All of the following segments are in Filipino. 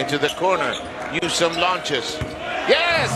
into the corner. Use some launches. Yes!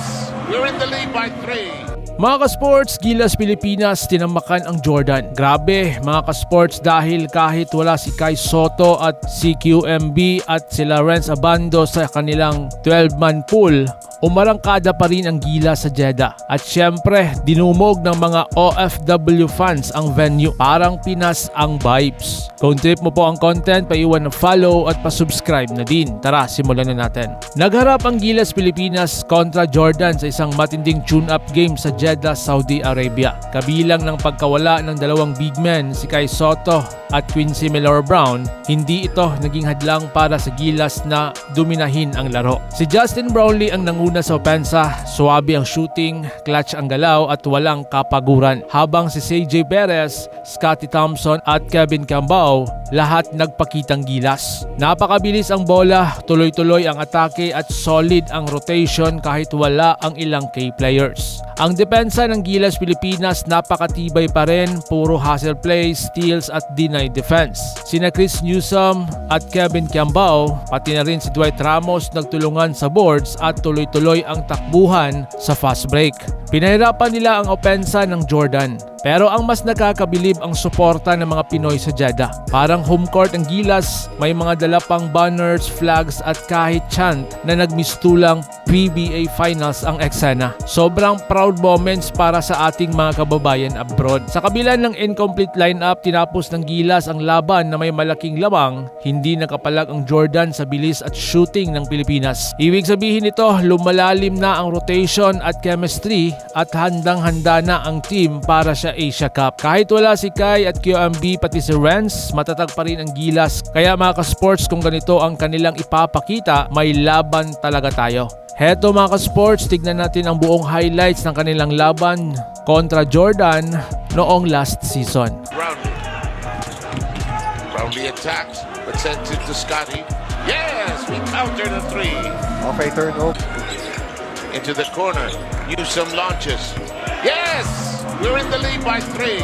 We're in the lead by three. Mga ka-sports, Gilas Pilipinas tinamakan ang Jordan. Grabe mga ka-sports dahil kahit wala si Kai Soto at si QMB at sila Renz Abando sa kanilang 12-man pool, umarangkada pa rin ang Gilas sa Jeddah. At syempre, dinumog ng mga OFW fans ang venue. Parang Pinas ang vibes. Kung trip mo po ang content, paiwan ng follow at pasubscribe na din. Tara, simulan na natin. Nagharap ang Gilas Pilipinas kontra Jordan sa isang matinding tune-up game sa Jeddah, Saudi Arabia. Kabilang ng pagkawala ng dalawang big men, si Kai Soto at Quincy Miller Brown, hindi ito naging hadlang para sa Gilas na dominahin ang laro. Si Justin Brownlee ang nanguna sa opensa, suwabe ang shooting, clutch ang galaw at walang kapaguran. Habang si CJ Perez, Scotty Thompson at Kevin Cambao, lahat nagpakitang gilas. Napakabilis ang bola, tuloy-tuloy ang atake at solid ang rotation kahit wala ang ilang key players. Ang depensa ng Gilas Pilipinas napakatibay pa rin, puro hustle plays, steals at deny defense. Sina Chris Newsom at Kevin Cambao, pati na rin si Dwight Ramos nagtulungan sa boards at tuloy-tuloy ang takbuhan sa fast break. Pinahirapan nila ang opensa ng Jordan. Pero ang mas nakakabilib ang suporta ng mga Pinoy sa Jeddah. Parang home court ang Gilas, may mga dala pang banners, flags at kahit chant na nagmistulang PBA Finals ang eksena. Sobrang proud moments para sa ating mga kababayan abroad. Sa kabila ng incomplete lineup, tinapos ng Gilas ang laban na may malaking lamang, hindi nakapalag ang Jordan sa bilis at shooting ng Pilipinas. Ibig sabihin nito, lumalalim na ang rotation at chemistry at handang-handa na ang team para sa Asia Cup. Kahit wala si Kai at QMB pati si Renz, matatag pa rin ang Gilas. Kaya mga ka-sports kung ganito ang kanilang ipapakita, may laban talaga tayo. Heto mga ka-sports, tignan natin ang buong highlights ng kanilang laban kontra Jordan noong last season. Brownlee. Brownlee attacks, but sends it to Scotty. Yes! We counter the three. Okay, turnover. Into the corner. Use some launches. Yes! We're in the lead by three.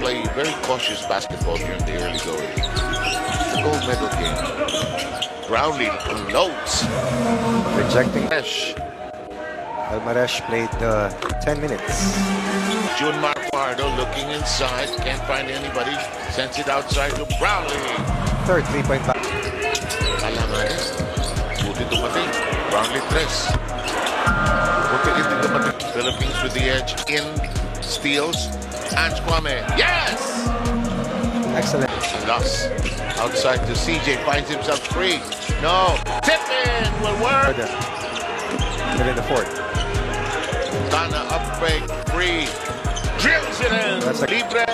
Play very cautious basketball during the early going. The gold medal game. Brownlee loads. Rejecting. Fresh. Almaresh played uh, 10 minutes. June Marfardo looking inside. Can't find anybody. Sends it outside to Brownlee. Third three-point back. Alanganes. Buti dumating. Brownlee tres. Buti hindi dumating. Philippines with the edge in steals. Ange Kwame. Yes! Excellent. Loss. Outside to CJ. Finds himself free. No. Tip in will work. Still in the fourth. Dana up break. Free. Drills it in. That's a- Libre.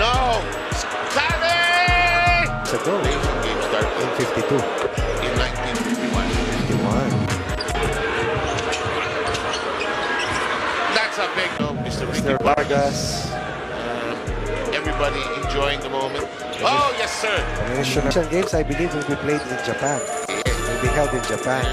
No. Scotty! It's a goal. Asian In 52. Mr. Vargas. Uh, everybody enjoying the moment. Oh, yes, sir. The Asian Games, I believe, will be played in Japan. Will be held in Japan.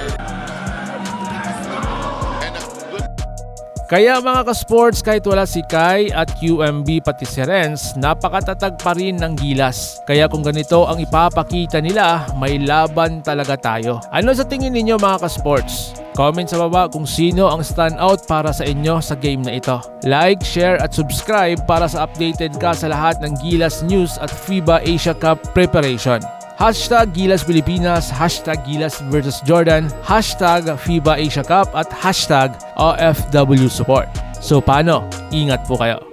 Kaya mga ka-sports, kahit wala si Kai at QMB pati si Renz, napakatatag pa rin ng gilas. Kaya kung ganito ang ipapakita nila, may laban talaga tayo. Ano sa tingin ninyo mga ka-sports? Comment sa baba kung sino ang standout para sa inyo sa game na ito. Like, share at subscribe para sa updated ka sa lahat ng Gilas News at FIBA Asia Cup preparation. Hashtag Gilas Pilipinas, hashtag Gilas versus Jordan, hashtag FIBA Asia Cup at hashtag OFW Support. So paano? Ingat po kayo.